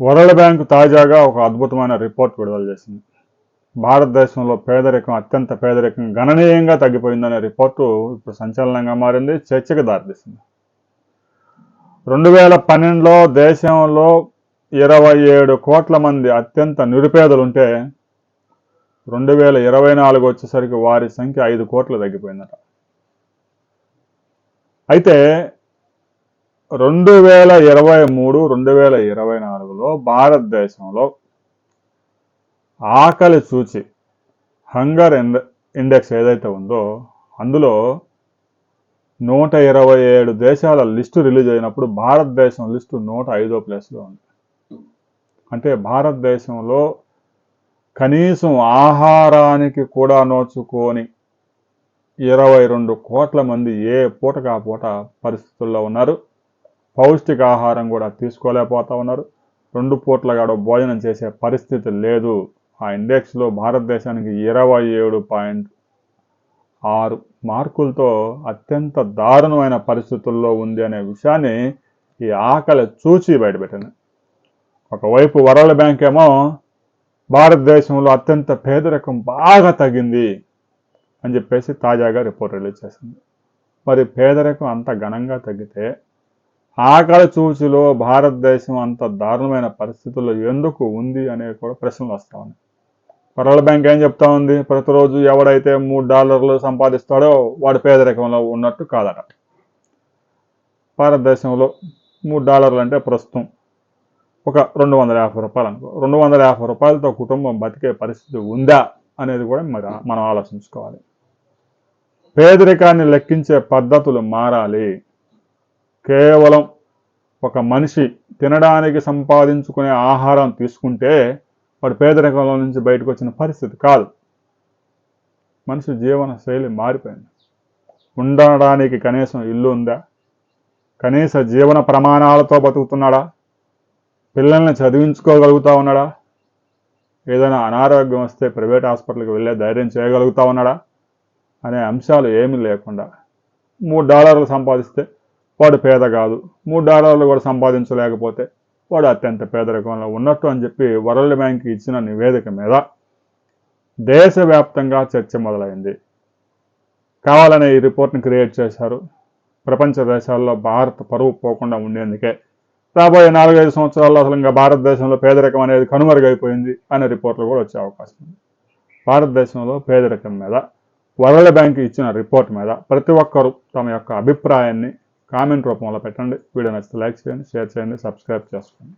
World bank తాజాగా ఒక అద్భుతమైన రిపోర్ట్ విడుదల చేసింది. భారతదేశంలో పేదరికం అత్యంత పేదరికం గణనీయంగా తగ్గిపోయిందనే రిపోర్టు ఇప్పుడు సంచలనంగా మారింది చర్చకు దారితీసింది. రెండు వేల పన్నెండులో దేశంలో ఇరవై ఏడు కోట్ల మంది అత్యంత నిరుపేదలు ఉంటే రెండు వేల ఇరవై నాలుగు వచ్చేసరికి వారి సంఖ్య ఐదు కోట్లు తగ్గిపోయిందట. అయితే రెండు వేల ఇరవై మూడు రెండు వేల ఇరవై నాలుగులో భారతదేశంలో ఆకలి సూచి హంగర్ ఇండెక్స్ ఏదైతే ఉందో అందులో నూట ఇరవై ఏడు దేశాల లిస్టు రిలీజ్ అయినప్పుడు భారతదేశం లిస్టు నూట ఐదో ప్లేస్లో ఉంది. అంటే భారతదేశంలో కనీసం ఆహారానికి కూడా నోచుకొని ఇరవై రెండు కోట్ల మంది ఏ పూటకు పూట పరిస్థితుల్లో ఉన్నారు? పౌష్టికాహారం కూడా తీసుకోలేకపోతా ఉన్నారు. రెండు పూట్ల కాడ భోజనం చేసే పరిస్థితి లేదు. ఆ ఇండెక్స్లో భారతదేశానికి ఇరవై ఏడు పాయింట్ ఆరు మార్కులతో అత్యంత దారుణమైన పరిస్థితుల్లో ఉంది అనే విషయాన్ని ఈ ఆకలి చూచి బయటపెట్టింది. ఒకవైపు వరల్డ్ బ్యాంక్ ఏమో భారతదేశంలో అత్యంత పేదరికం బాగా తగ్గింది అని చెప్పేసి తాజాగా రిపోర్ట్ రిలీజ్ చేసింది. మరి పేదరికం అంత ఘనంగా తగ్గితే ఆకలి చూచిలో భారతదేశం అంత దారుణమైన పరిస్థితుల్లో ఎందుకు ఉంది అనే కూడా ప్రశ్నలు వస్తూ ఉన్నాయి. వరల్డ్ బ్యాంక్ ఏం చెప్తా ఉంది? ప్రతిరోజు ఎవడైతే మూడు డాలర్లు సంపాదిస్తాడో వాడు పేదరికంలో ఉన్నట్టు కాదట. భారతదేశంలో మూడు డాలర్లు అంటే ప్రస్తుతం ఒక రెండు వందల యాభై రూపాయలు అనుకో రెండు వందల యాభై రూపాయలతో కుటుంబం బతికే పరిస్థితి ఉందా అనేది కూడా మరి మనం ఆలోచించుకోవాలి. పేదరికాన్ని లెక్కించే పద్ధతులు మారాలి. కేవలం ఒక మనిషి తినడానికి సంపాదించుకునే ఆహారం తీసుకుంటే వాడు పేదరికంలో నుంచి బయటకు వచ్చిన పరిస్థితి కాదు. మనిషి జీవన శైలి మారిపోయింది. ఉండడానికి కనీసం ఇల్లు ఉందా? కనీస జీవన ప్రమాణాలతో బతుకుతున్నాడా? పిల్లల్ని చదివించుకోగలుగుతా ఉన్నాడా? ఏదైనా అనారోగ్యం వస్తే ప్రైవేట్ హాస్పిటల్కి వెళ్ళే ధైర్యం చేయగలుగుతా ఉన్నాడా? అనే అంశాలు ఏమీ లేకుండా మూడు డాలర్లు సంపాదిస్తే వాడు పేద కాదు. మూడు డాలర్లు కూడా సంపాదించలేకపోతే వాడు అత్యంత పేదరికంలో ఉన్నట్టు అని చెప్పి వరల్డ్ బ్యాంక్ ఇచ్చిన నివేదిక మీద దేశవ్యాప్తంగా చర్చ మొదలైంది. కావాలనే ఈ రిపోర్ట్ని క్రియేట్ చేశారు. ప్రపంచ దేశాల్లో భారత్ పరువు పోకుండా ఉండేందుకే. రాబోయే నాలుగైదు సంవత్సరాల్లో అసలు ఇంకా భారతదేశంలో పేదరికం అనేది కనుమరుగైపోయింది అనే రిపోర్ట్లు కూడా వచ్చే అవకాశం ఉంది. భారతదేశంలో పేదరికం మీద వరల్డ్ బ్యాంక్ ఇచ్చిన రిపోర్ట్ మీద ప్రతి ఒక్కరూ తమ యొక్క అభిప్రాయాన్ని కామెంట్ రూపంలో పెట్టండి. వీడియో నచ్చితే లైక్ చేయండి షేర్ చేయండి సబ్స్క్రైబ్ చేసుకోండి.